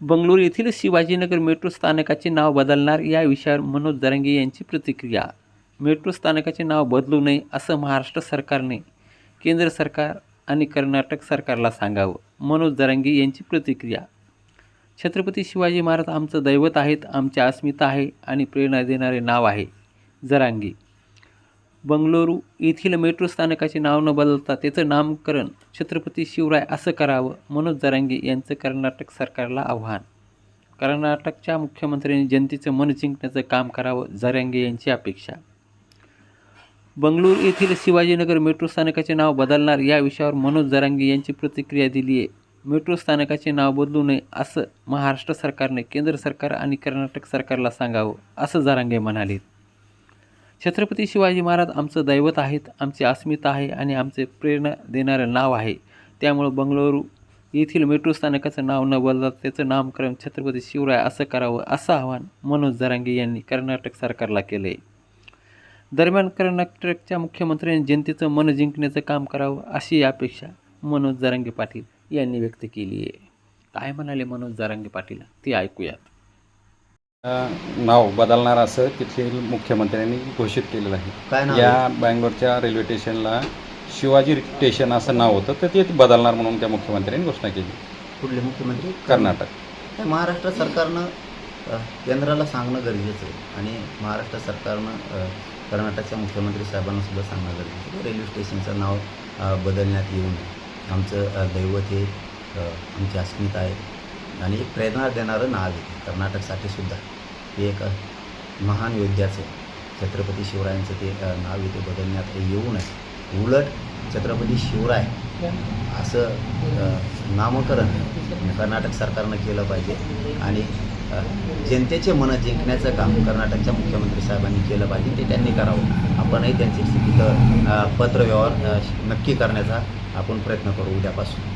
बंगळुरू येथील शिवाजीनगर मेट्रो स्थानकाचे नाव बदलणार या विषयावर मनोज दरंगे यांची प्रतिक्रिया. मेट्रो स्थानकाचे नाव बदलू नये असं महाराष्ट्र सरकारने केंद्र सरकार आणि कर्नाटक सरकारला सांगावं. मनोज दरंगे यांची प्रतिक्रिया. छत्रपती शिवाजी महाराज आमचं दैवत आहेत आमची अस्मिता आहे आणि प्रेरणा देणारे नाव आहे. जरांगी. बंगळुरू येथील मेट्रो स्थानकाचे नाव न बदलता त्याचं नामकरण छत्रपती शिवराय असं करावं मनोज जरांगे यांचं कर्नाटक सरकारला आव्हान. कर्नाटकच्या मुख्यमंत्र्यांनी जनतेचं मन जिंकण्याचं काम करावं जरांगे यांची अपेक्षा. बंगळुरू येथील शिवाजीनगर मेट्रो स्थानकाचे नाव बदलणार या विषयावर मनोज जरांगे यांची प्रतिक्रिया दिली आहे. मेट्रो स्थानकाचे नाव बदलू नये असं महाराष्ट्र सरकारने केंद्र सरकार आणि कर्नाटक सरकारला सांगावं असं जरांगे म्हणाले. छत्रपती शिवाजी महाराज आमचं दैवत आहेत आमची अस्मिता आहे आणि आमचे प्रेरणा देणारं नाव आहे. त्यामुळं बंगळुरू येथील मेट्रो स्थानकाचं नाव न बदलता त्याचं नामकरण छत्रपती शिवराय असं करावं असं आवाहन मनोज जरांगे यांनी कर्नाटक सरकारला केलं आहे दरम्यान कर्नाटकच्या मुख्यमंत्र्यांनी जनतेचं मन जिंकण्याचं काम करावं अशी अपेक्षा मनोज जरांगे पाटील यांनी व्यक्त केली आहे. काय म्हणाले मनोज जरांगे पाटील? ते ऐकूयात. नाव बदलणार असं तिथील मुख्यमंत्र्यांनी घोषित केलेलं काय आहे या बँगलोरच्या रेल्वे स्टेशनला शिवाजी स्टेशन असं नाव होतं तर ते बदलणार म्हणून त्या मुख्यमंत्र्यांनी घोषणा केली. कुठले मुख्यमंत्री? कर्नाटक. महाराष्ट्र सरकारनं अ, केंद्राला सांगणं गरजेचं आहे आणि महाराष्ट्र सरकारनं अ, कर्नाटकच्या मुख्यमंत्री साहेबांना सुद्धा सांगणं गरजेचं आहे. रेल्वे स्टेशनचं नाव अ, बदलण्यात येऊ नये. आमचं अ, दैवत हे अ, आमची अस्मिता आहे. आणि एक प्रेरणा देणारं नाव आहे कर्नाटकसाठी सुद्धा. एक महान योद्ध्याचं छत्रपती शिवरायांचं ते नाव इथे बदलण्यात येऊ नये उलट छत्रपती शिवराय असं नामकरण म्हणजे कर्नाटक सरकारनं केलं पाहिजे आणि जनतेचे मनं जिंकण्याचं काम कर्नाटकच्या मुख्यमंत्री साहेबांनी केलं पाहिजे ते त्यांनी करावं. आपणही त्यांची तिथं पत्रव्यवहार नक्की करण्याचा आपण प्रयत्न करू उद्यापासून.